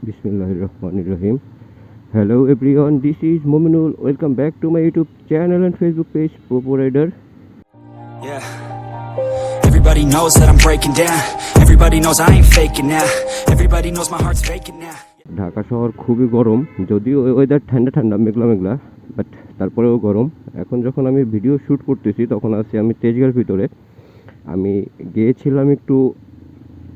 Bismillah Rahman Rahim. Hello everyone, this is Mominul. Welcome back to my YouTube channel and Facebook page, Popo Rider. Yeah. Everybody knows that I'm breaking down. Everybody knows I ain't faking now. Everybody knows my heart's faking now. Dhaka শহর খুবই গরম যদিও weather ঠান্ডা ঠান্ডা মেঘলা মেঘলা but তারপরেও গরম এখন যখন আমি ভিডিও শ্যুট করতেছি তখন আছি আমি তেজগাঁর ভিতরে আমি গিয়েছিলাম একটু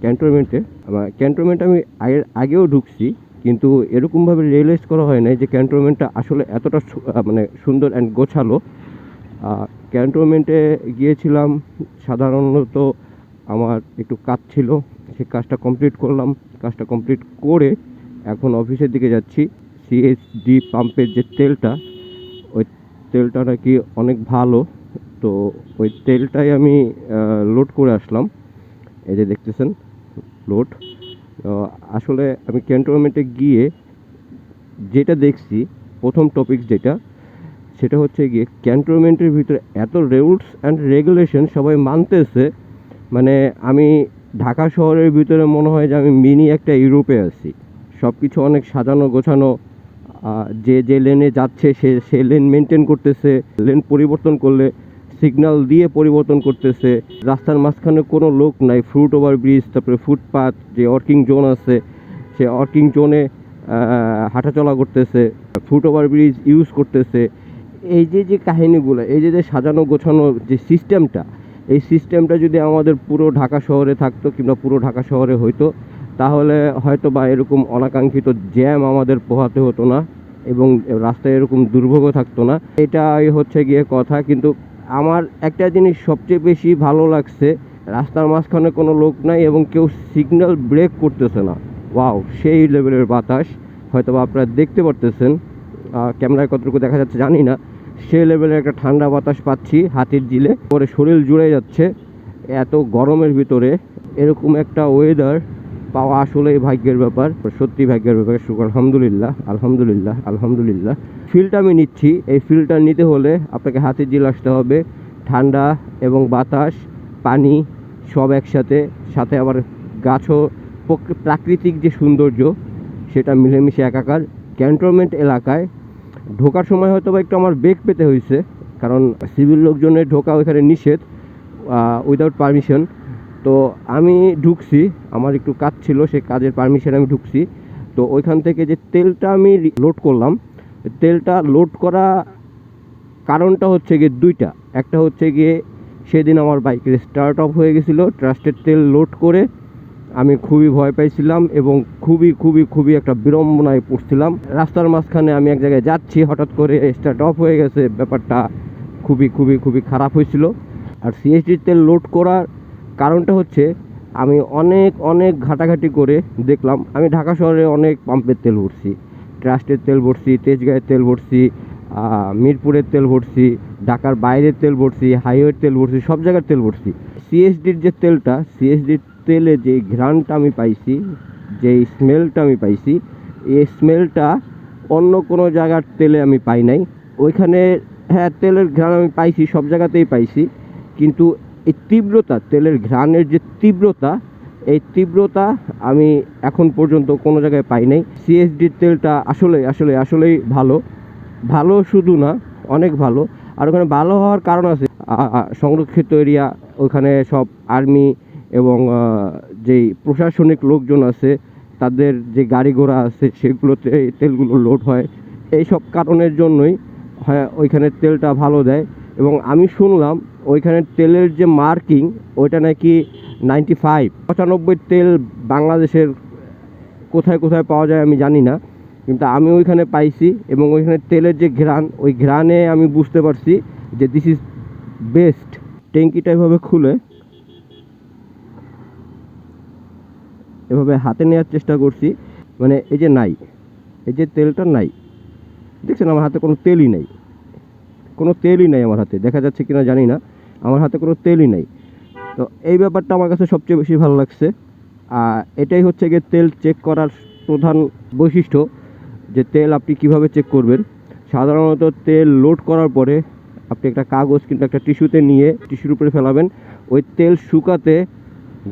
ক্যান্টনমেন্টে আমার ক্যান্টনমেন্ট আমি আগের আগেও ঢুকছি, কিন্তু এরকমভাবে রিয়েলাইজ করা হয় নাই যে ক্যান্টনমেন্টটা আসলে এতটা মানে সুন্দর অ্যান্ড গোছালো। ক্যান্টনমেন্টে গিয়েছিলাম, সাধারণত আমার একটু কাজ ছিল, সেই কাজটা কমপ্লিট করলাম। কাজটা কমপ্লিট করে এখন অফিসের দিকে যাচ্ছি। সিএসডি পাম্পের যে তেলটা, ওই তেলটা নাকি অনেক ভালো। তো ওই তেলটাই আমি লোড করে আসলাম। এই যে দেখতেছেন লোড। আসলে আমি ক্যান্টনমেন্টে গিয়ে যেটা দেখছি, প্রথম টপিক যেটা, সেটা হচ্ছে গিয়ে ক্যান্টনমেন্টের ভিতরে এত রুলস অ্যান্ড রেগুলেশন সবাই মানতেছে মানে আমি ঢাকা শহরের ভিতরে মনে হয় যে আমি মিনি একটা ইউরোপে আছি। সব কিছু অনেক সাজানো গোছানো যে যে লেনে যাচ্ছে সে সে লেন মেনটেন করতেছে লেন পরিবর্তন করলে সিগন্যাল দিয়ে পরিবর্তন করতেছে। রাস্তার মাঝখানে কোনো লোক নাই ফ্রুট ওভার ব্রিজ তারপরে ফুটপাথ যে ওয়ার্কিং জোন আছে, সে ওয়ার্কিং জোনে হাঁটাচলা করতেছে ফুট ওভার ব্রিজ ইউজ করতেছে। এই যে যে কাহিনিগুলো, এই যে যে সাজানো গোছানো যে সিস্টেমটা এই সিস্টেমটা যদি আমাদের পুরো ঢাকা শহরে থাকতো কিংবা পুরো ঢাকা শহরে হইতো, তাহলে হয়তো বা এরকম অনাকাঙ্ক্ষিত জ্যাম আমাদের পোহাতে হতো না এবং রাস্তায় এরকম দুর্ভোগও থাকতো না। এটাই হচ্ছে গিয়ে কথা, কিন্তু আমার একটা জিনিস সবচেয়ে বেশি ভালো লাগছে, রাস্তার মাঝখানে কোনো লোক নাই এবং কেউ সিগন্যাল ব্রেক করতেছে না। ওয়াও সেই লেভেলের বাতাস। হয়তো আপনারা দেখতে পারতেছেন ক্যামেরায় কতটুকু দেখা যাচ্ছে জানি না। সেই লেভেলের একটা ঠান্ডা বাতাস পাচ্ছি হাতির জিলে পরে শরীর জুড়ে যাচ্ছে এত গরমের ভিতরে। এরকম একটা ওয়েদার পাওয়া আসলেই ভাগ্যের ব্যাপার। সত্যি ভাগ্যের ব্যাপার। শুক্র আলহামদুলিল্লাহ আলহামদুলিল্লাহ আলহামদুলিল্লাহ। ফিলটা আমি নিচ্ছি। এই ফিলটা নিতে হলে আপনাকে হাতে জিল আসতে হবে। ঠান্ডা এবং বাতাস, পানি সব একসাথে। সাথে আবার গাছও প্রাকৃতিক যে সৌন্দর্য, সেটা মিলেমিশে একাকার। ক্যান্টনমেন্ট এলাকায় ঢোকার সময় হয়তো বা একটু আমার বেগ পেতে হয়েছে। কারণ সিভিল লোকজনের ঢোকা ওইখানে নিষেধ উইদাউট পারমিশন তো আমি ঢুকছি, আমার একটু কাজ ছিল, সে কাজের পারমিশন আমি ঢুকছি। তো ওইখান থেকে যে তেলটা আমি লোড করলাম, তেলটা লোড করা কারণটা হচ্ছে গিয়ে দুইটা। একটা হচ্ছে গিয়ে সেদিন আমার বাইকের স্টার্ট অফ হয়ে গেছিল ট্রাস্টের তেল লোড করে আমি খুবই ভয় পাইছিলাম এবং খুবই খুবই খুবই একটা বিড়ম্বনায় পড়ছিলাম। রাস্তার মাঝখানে আমি এক জায়গায় যাচ্ছি, হঠাৎ করে স্টার্ট অফ হয়ে গেছে, ব্যাপারটা খুবই খুবই খুবই খারাপ হয়েছিল। আর সিএসডির তেল লোড করার কারণটা হচ্ছে আমি অনেক অনেক ঘাটাঘাটি করে দেখলাম, আমি ঢাকা শহরে অনেক পাম্পের তেল ভরছি, ট্রাস্টের তেল ভরছি, তেজগাঁয়ের তেল ভরছি মিরপুরের তেল ভরছি, ঢাকার বাইরের তেল ভরছি, হাইওয়ের তেল ভরছি, সব জায়গার তেল ভরছি। সিএসডির যে তেলটা সিএসডির তেলে যে ঘ্রাণটা আমি পাইছি, যে স্মেলটা আমি পাইছি, এই স্মেলটা অন্য কোনো জায়গার তেলে আমি পাই নাই। ওইখানে হ্যাঁ তেলের ঘ্রাণ আমি পাইছি, সব জায়গাতেই পাইছি, কিন্তু এই তীব্রতা, তেলের ঘ্রাণের যে তীব্রতা, এই তীব্রতা আমি এখন পর্যন্ত কোনো জায়গায় পাই নাই। সিএসডির তেলটা আসলে আসলে, আসলেই ভালো। ভালো শুধু না, অনেক ভালো। আর ওখানে ভালো হওয়ার কারণ আছে। সংরক্ষিত এরিয়া, ওখানে সব আর্মি এবং যেই প্রশাসনিক লোকজন আছে, তাদের যে গাড়ি ঘোড়া আছে, সেগুলোতে তেলগুলো লোড হয়। এই সব কারণের জন্যই, হয়, ওইখানে তেলটা ভালো দেয়। এবং আমি শুনলাম ওইখানের তেলের যে মার্কিং, ওইটা নাকি নাইনটি ফাইভ পঁচানব্বই তেল বাংলাদেশের কোথায় কোথায় পাওয়া যায় আমি জানি না, কিন্তু আমি ওইখানে পাইছি এবং ওইখানে তেলের যে ঘ্রাণ, ওই ঘ্রাণে আমি বুঝতে পারছি যে দিস ইজ বেস্ট ট্যাঙ্কিটা এভাবে খুলে, এভাবে হাতে নেওয়ার চেষ্টা করছি মানে এই যে নাই, এই যে তেলটা নাই। দেখছেন, আমার হাতে কোনো তেলই নেই, কোনো তেলই নেই আমার হাতে, দেখা যাচ্ছে কিনা জানি না। আমার হাতে কোনো তেলই নেই। তো এই ব্যাপারটা আমার কাছে সবচেয়ে বেশি ভালো লাগছে। আর এটাই হচ্ছে গিয়ে তেল চেক করার প্রধান বৈশিষ্ট্য, যে তেল আপনি কীভাবে চেক করবেন। সাধারণত তেল লোড করার পরে আপনি একটা কাগজ কিন্তু একটা টিস্যুতে নিয়ে টিস্যুর উপরে ফেলাবেন। ওই তেল শুকাতে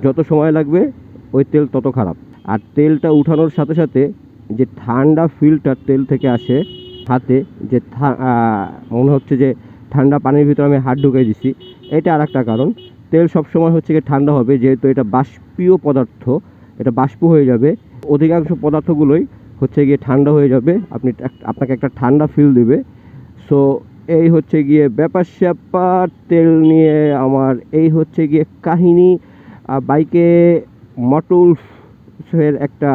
যত সময় লাগবে, ওই তেল তত খারাপ। আর তেলটা উঠানোর সাথে সাথে যে ঠান্ডা ফিলটা তেল থেকে আসে হাতে, যে মনে হচ্ছে যে ঠান্ডা পানির ভিতরে আমি হাত ঢুকিয়ে দিচ্ছি এটা আর একটা কারণ। তেল সবসময় হচ্ছে গিয়ে ঠান্ডা হবে, যেহেতু এটা বাষ্পীয় পদার্থ, এটা বাষ্প হয়ে যাবে। অধিকাংশ পদার্থগুলোই হচ্ছে গিয়ে ঠান্ডা হয়ে যাবে, আপনি আপনাকে একটা ঠান্ডা ফিল দেবে। সো এই হচ্ছে গিয়ে ব্যাপার স্যাপার, তেল নিয়ে আমার এই হচ্ছে গিয়ে কাহিনী। বাইকে মটুলসের একটা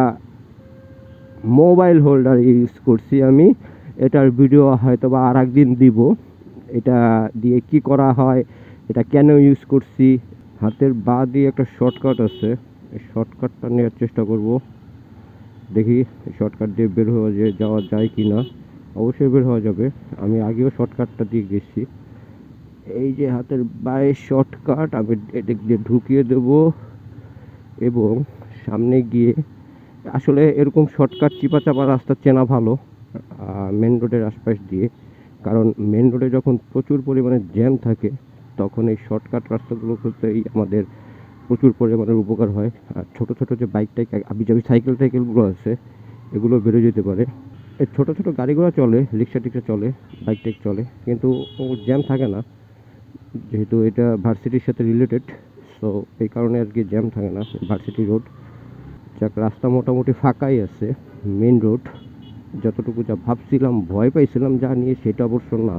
মোবাইল হোল্ডার ইউজ করছি আমি। এটার ভিডিও হয়তো বা আর একদিন দিব। এটা দিয়ে কি করা হয় এটা কেন ইউজ করছি? হাতের বা দিয়ে একটা শর্টকাট আছে। এই শর্টকাটটা নেওয়ার চেষ্টা করব। দেখি শর্টকাট দিয়ে বের হওয়া যায়, যাওয়া যায় কি না অবশ্যই বের হওয়া যাবে। আমি আগেও শর্টকাটটা দিয়ে গেছি। এই যে হাতের বায়ের শর্টকাট আমি এদিক দিয়ে ঢুকিয়ে দেব এবং সামনে গিয়ে, আসলে এরকম শর্টকাট চিপা চাপা রাস্তা চেনা ভালো মেন রোডের আশপাশ দিয়ে। কারণ মেন রোডে যখন প্রচুর পরিমাণে জ্যাম থাকে তখন এই শর্টকাট রাস্তাগুলো করতেই আমাদের প্রচুর পরিমাণের উপকার হয়। আর ছোটো ছোটো যে বাইক টাইক আবিজাবি সাইকেল টাইকেলগুলো আছে, এগুলো বেরো যেতে পারে। এই ছোটো ছোটো গাড়িগুলো চলে, রিক্সা টিক্সা চলে বাইক টাইক চলে, কিন্তু ও জ্যাম থাকে না। যেহেতু এটা ভার্সিটির সাথে রিলেটেড সো এই কারণে আর কি জ্যাম থাকে না ভার্সিটি রোড যাক, রাস্তা মোটামুটি ফাঁকাই আছে মেন রোড যতটুকু যা ভাবছিলাম, ভয় পাইছিলাম যা নিয়ে, সেটা অবশ্য না।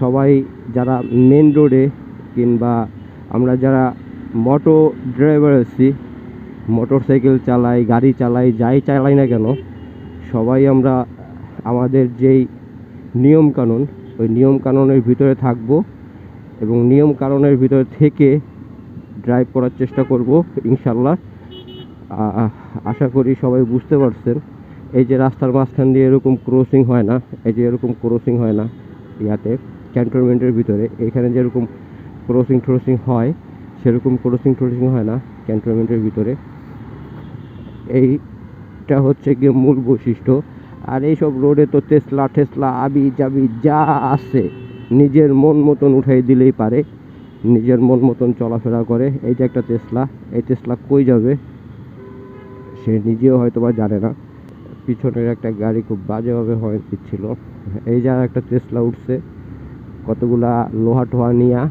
সবাই যারা মেন রোডে কিংবা আমরা যারা মোটো ড্রাইভার আছি মোটর সাইকেল চালাই, গাড়ি চালাই, যাই চালাই না কেন, সবাই আমরা আমাদের যেই নিয়ম কানুন ওই নিয়ম কানুনের ভিতরে থাকব এবং নিয়ম কানুনের ভিতরে থেকে ড্রাইভ করার চেষ্টা করব, ইনশাল্লাহ। আশা করি সবাই বুঝতে পারছেন, এই যে রাস্তার মাঝখান দিয়ে এরকম ক্রসিং হয় না, এই যে এরকম ক্রসিং হয় না ইয়াতে ক্যান্টনমেন্টের ভিতরে। এখানে যেরকম ক্রসিং ট্রসিং হয়, সেরকম ক্রসিং ট্রসিং হয় না ক্যান্টনমেন্টের ভিতরে। এইটা হচ্ছে গিয়ে মূল বৈশিষ্ট্য। আর এইসব রোডে তো টেসলা টেসলা আবি জাবি যা আছে নিজের মন মতন উঠাই দিলেই পারে। নিজের মন মতন চলাফেরা করে। এই যে একটা টেসলা এই টেসলা কই যাবে? সে নিজেও হয়তো বা জানে না। পিছনের একটা গাড়ি খুব বাজেভাবে হর্ন দিচ্ছিল। এই যে একটা টেসলা উঠছে, কতগুলা লোহা টোহা নিয়া,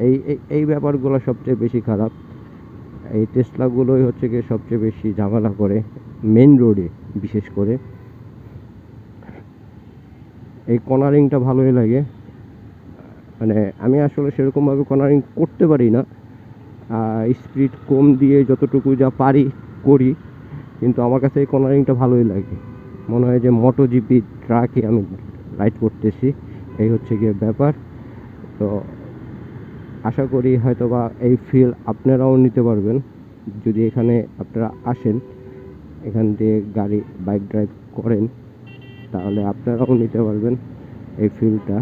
এই, এই- ব্যাপারগুলো সবচেয়ে বেশি খারাপ। এই টেসলাগুলোই হচ্ছে গিয়ে সবচেয়ে বেশি ঝামেলা করে মেন রোডে বিশেষ করে। এই কর্নারিংটা ভালোই লাগে। মানে আমি আসলে সেরকমভাবে কর্নারিং করতে পারি না। স্পিড কম দিয়ে যতটুকু যা পারি করি, কিন্তু আমার কাছে এই কর্নারিংটা ভালোই লাগে। মনে হয় যে মোটো জিপি ট্রাকে আমি রাইড করতেছি। এই হচ্ছে গিয়ে ব্যাপার। তো আশা করি হয়তো বা এই ফিল আপনারাও নিতে পারবেন। যদি এখানে আপনারা আসেন, এখান দিয়ে গাড়ি বাইক ড্রাইভ করেন, তাহলে আপনারাও নিতে পারবেন এই ফিলটা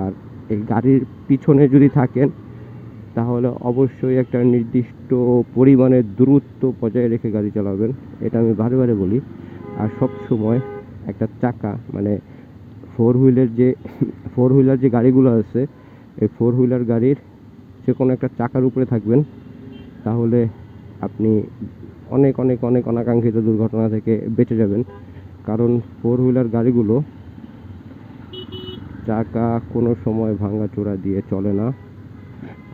আর এই গাড়ির পিছনে যদি থাকেন, তাহলে অবশ্যই একটা নির্দিষ্ট পরিমাণের দূরত্ব বজায় রেখে গাড়ি চালাবেন। এটা আমি বারে বারে বলি। আর সব সময় একটা চাকা মানে ফোর হুইলের যে ফোর হুইলার যে গাড়িগুলো আছে, এই ফোর হুইলার গাড়ির যে কোনো একটা চাকার উপরে থাকবেন। তাহলে আপনি অনেক অনেক অনেক অনাকাঙ্ক্ষিত দুর্ঘটনা থেকে বেঁচে যাবেন। কারণ ফোর হুইলার গাড়িগুলো চাকা কোনো সময় ভাঙাচোরা দিয়ে চলে না।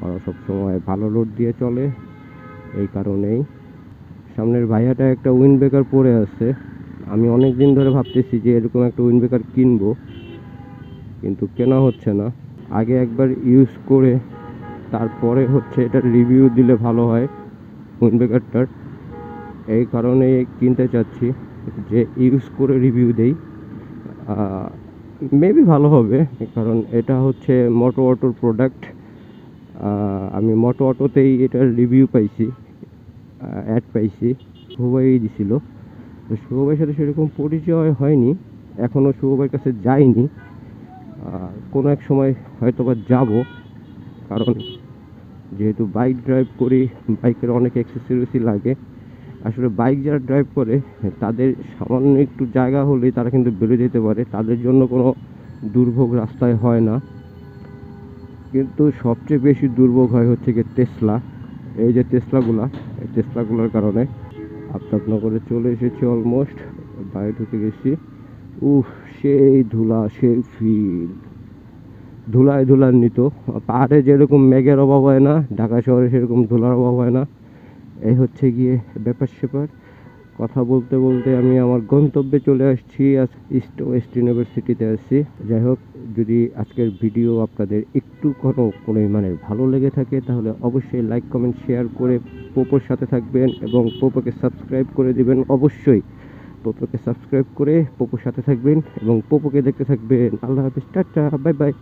ওরা সব সময় ভালো লোড দিয়ে চলে। এই কারণেই। সামনের ভাইয়াটা একটা উইন্ড ব্রেকার পরে আছে। আমি অনেক দিন ধরে ভাবতেছি যে এরকম একটা উইন্ড ব্রেকার কিনবো, কিন্তু কেনা হচ্ছে না। আগে একবার ইউজ করে তারপরে হচ্ছে এটার রিভিউ দিলে ভালো হয় উইন্ড ব্রেকারটার। এই কারণে কিনতে চাচ্ছি, যে ইউজ করে রিভিউ দেই। মেবি ভালো হবে, কারণ এটা হচ্ছে মোটো অটোর প্রোডাক্ট আমি মোটো অটোতেই এটার রিভিউ পাইছি অ্যাড পাইছি। শুভভাই দিছিল। তো শুভভাইয়ের সাথে সেরকম পরিচয় হয়নি এখনও শুভভাইয়ের কাছে যাইনি। আহ, কোনো এক সময় হয়তো বা যাব কারণ যেহেতু বাইক ড্রাইভ করি বাইকের অনেক অ্যাক্সেসরিজই লাগে। আসলে বাইক যারা ড্রাইভ করে তাদের সামান্য একটু জায়গা হলেই তারা কিন্তু বেড়ে যেতে পারে। তাদের জন্য কোনো দুর্ভোগ রাস্তায় হয় না। কিন্তু সবচেয়ে বেশি দুর্ভোগ হয় হচ্ছে গিয়ে টেসলা এই যে টেসলাগুলা এই টেসলাগুলোর কারণে আফতাবনগরে চলে এসেছি অলমোস্ট বাইরে ঢুকে গেছি। উফ, সেই ধুলা, সেই ফিল ধুলায় ধুলার নিত পাহাড়ে যেরকম মেঘের অভাব হয় না, ঢাকা শহরে সেরকম ধুলার অভাব হয় না। এই হচ্ছে গিয়ে ব্যাপার স্যাপার কথা বলতে বলতে আমি আমার গন্তব্যে চলে আসছি, আজ ইস্ট ওয়েস্ট ইউনিভার্সিটিতে আসছি যাই হোক, যদি আজকের ভিডিও আপনাদের একটু কোনো পরিমাণের ভালো লেগে থাকে, তাহলে অবশ্যই লাইক কমেন্ট শেয়ার করে পোপোর সাথে থাকবেন এবং পোপোকে সাবস্ক্রাইব করে দিবেন অবশ্যই। পোপোকে সাবস্ক্রাইব করে পোপোর সাথে থাকবেন এবং পোপোকে দেখতে থাকবেন। আল্লাহ হাফিজ, টাটা বাই বাই